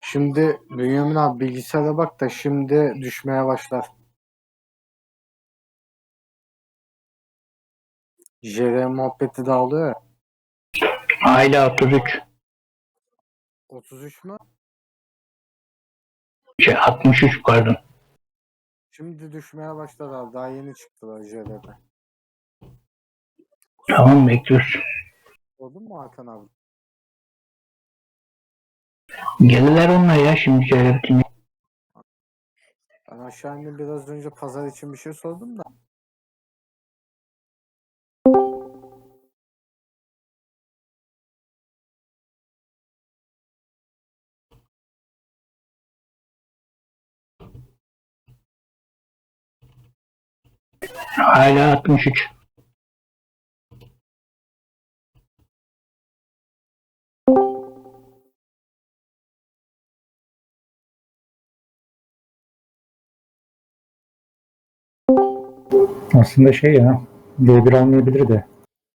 Şimdi Bünyamin abi bilgisayara bak da şimdi düşmeye başlar. JR muhabbeti dağılıyor ya. Aile 33. 33 mü? Şey 63 pardon. Şimdi düşmeye başladı abi. Daha yeni çıktılar JR'de. Tamam bekliyoruz. Oldu mu Hakan abi? Gelirler onlar ya şimdi bitince. Ben aşağı indim biraz önce pazar için bir şey sordum da. Hala 63. Aslında şey ya, D1 almayabilir de